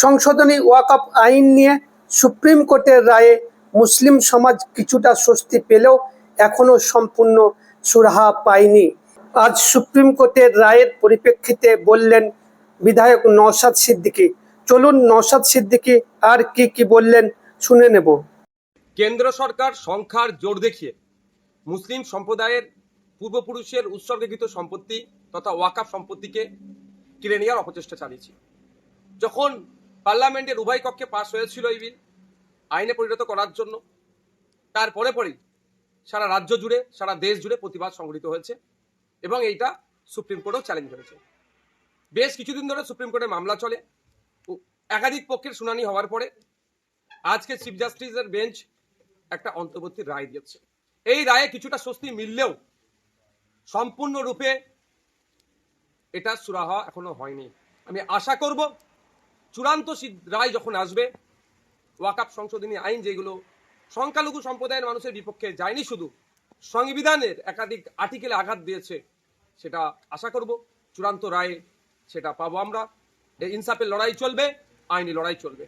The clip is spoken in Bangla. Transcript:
সংশোধনী ওয়াকআপ আইন নিয়ে সুপ্রিম কোর্টের রায়ে মুসলিম সমাজ কিছুটা স্বস্তি পেলেও এখনও সম্পূর্ণ সুরাহা পায়নি। আজ সুপ্রিম কোর্টের রায়ের পরিপ্রেক্ষিতে বললেন বিধায়ক নওশাদ সিদ্দিকী। চলুন নওশাদ সিদ্দিকী আর কি কি বললেন শুনে নেব। কেন্দ্র সরকার সংখ্যার জোর দেখিয়ে মুসলিম সম্প্রদায়ের পূর্বপুরুষের উৎসর্গীকৃত সম্পত্তি তথা ওয়াকাফ সম্পত্তিকে কিনে নেওয়ার অপচেষ্টা চালিয়েছে। যখন পার্লামেন্টের উভয় কক্ষে পাশ হয়েছিল এই বিল, আইনে পরিণত করার জন্য। তারপরে পরেই সারা রাজ্য জুড়ে, সারা দেশ জুড়ে প্রতিবাদ সংঘটিত হয়েছে এবং এইটা সুপ্রিম কোর্টেও চ্যালেঞ্জ করেছে বেশ কিছুদিন ধরে সুপ্রিম কোর্টে মামলা চলে। একাধিক পক্ষের শুনানি হওয়ার পরে আজকে চিফ জাস্টিসের বেঞ্চ একটা অন্তর্বর্তী রায় দিয়েছে। এই রায়ে কিছুটা স্বস্তি মিললেও সম্পূর্ণরূপে এটা সুরাহা এখনও হয়নি। আমি আশা করব চূড়ান্ত রায় যখন আসবে ওয়াকাপ সংশোধনী আইন যেগুলো সংখ্যালঘু সম্প্রদায়ের মানুষের বিপক্ষে যায়নি শুধু, সংবিধানের একাধিক আর্টিকেলে আঘাত দিয়েছে, সেটা আশা করব, চূড়ান্ত রায় সেটা পাবো আমরা। ইনসাফের লড়াই চলবে, আইনি লড়াই চলবে।